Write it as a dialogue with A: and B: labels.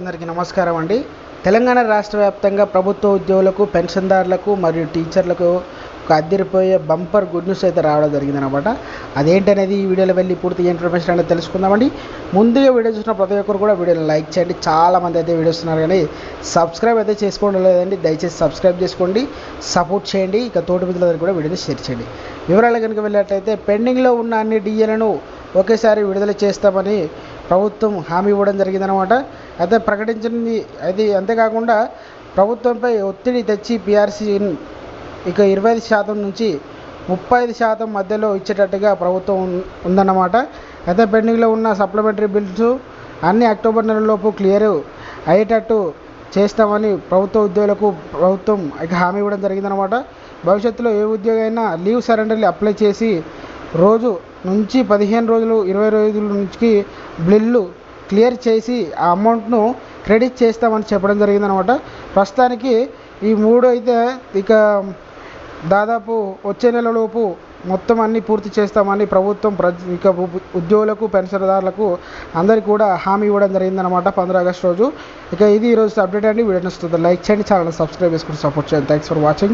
A: అందరికీ నమస్కారం అండి. తెలంగాణ రాష్ట్ర వ్యాప్తంగా ప్రభుత్వ ఉద్యోగులకు పెన్షన్దారులకు మరియు టీచర్లకు ఒక అద్దరిపోయే బంపర్ గుడ్ న్యూస్ అయితే రావడం జరిగింది అనమాట అదేంటనేది ఈ వీడియోలో వెళ్ళి పూర్తి ఇన్ఫర్మేషన్ అనేది తెలుసుకుందామండి. ముందుగా వీడియో చూసిన ప్రతి ఒక్కరు కూడా వీడియోని లైక్ చేయండి. చాలా మంది అయితే వీడియో ఉన్నారు కానీ సబ్స్క్రైబ్ అయితే చేసుకోవడం లేదండి. దయచేసి సబ్స్క్రైబ్ చేసుకోండి. సపోర్ట్ చేయండి. ఇక తోటి మిత్రులందరికీ కూడా వీడియోని షేర్ చేయండి. వివరాలు కనుక వెళ్ళినట్లయితే పెండింగ్లో ఉన్న అన్ని డిఎలను ఒకేసారి విడుదల చేస్తామని ప్రభుత్వం హామీ ఇవ్వడం జరిగిందనమాట అయితే ప్రకటించింది అది అంతేకాకుండా ప్రభుత్వంపై ఒత్తిడి తెచ్చి పిఆర్సీ ఇక ఇరవై ఐదు శాతం నుంచి ముప్పై ఐదు శాతం మధ్యలో ఇచ్చేటట్టుగా ప్రభుత్వం ఉందన్నమాట. అయితే పెండింగ్లో ఉన్న సప్లిమెంటరీ బిల్స్ అన్ని అక్టోబర్ నెలలోపు క్లియర్ అయ్యేటట్టు చేస్తామని ప్రభుత్వ ఉద్యోగులకు ప్రభుత్వం ఇక హామీ ఇవ్వడం జరిగిందనమాట భవిష్యత్తులో ఏ ఉద్యోగి అయినా లీవ్ సరెండర్లు అప్లై చేసి రోజు నుంచి పదిహేను రోజులు ఇరవై రోజుల నుంచి బిల్లు క్లియర్ చేసి ఆ అమౌంట్ను క్రెడిట్ చేస్తామని చెప్పడం జరిగిందనమాట. ప్రస్తుతానికి ఈ మూడు అయితే ఇక దాదాపు వచ్చే నెలలోపు మొత్తం అన్ని పూర్తి చేస్తామని ప్రభుత్వం ప్ర ఇక ఉద్యోగులకు పెన్షన్దారులకు అందరికీ కూడా హామీ ఇవ్వడం జరిగిందనమాట పంద్ర ఆగస్ట్ రోజు. ఇక ఇది ఈరోజు అప్డేట్ అండి. వీడియో నచ్చుతుంది లైక్ చేయండి ఛానల్ సబ్స్క్రైబ్ చేసుకుని సపోర్ట్ చేయండి. Thanks for watching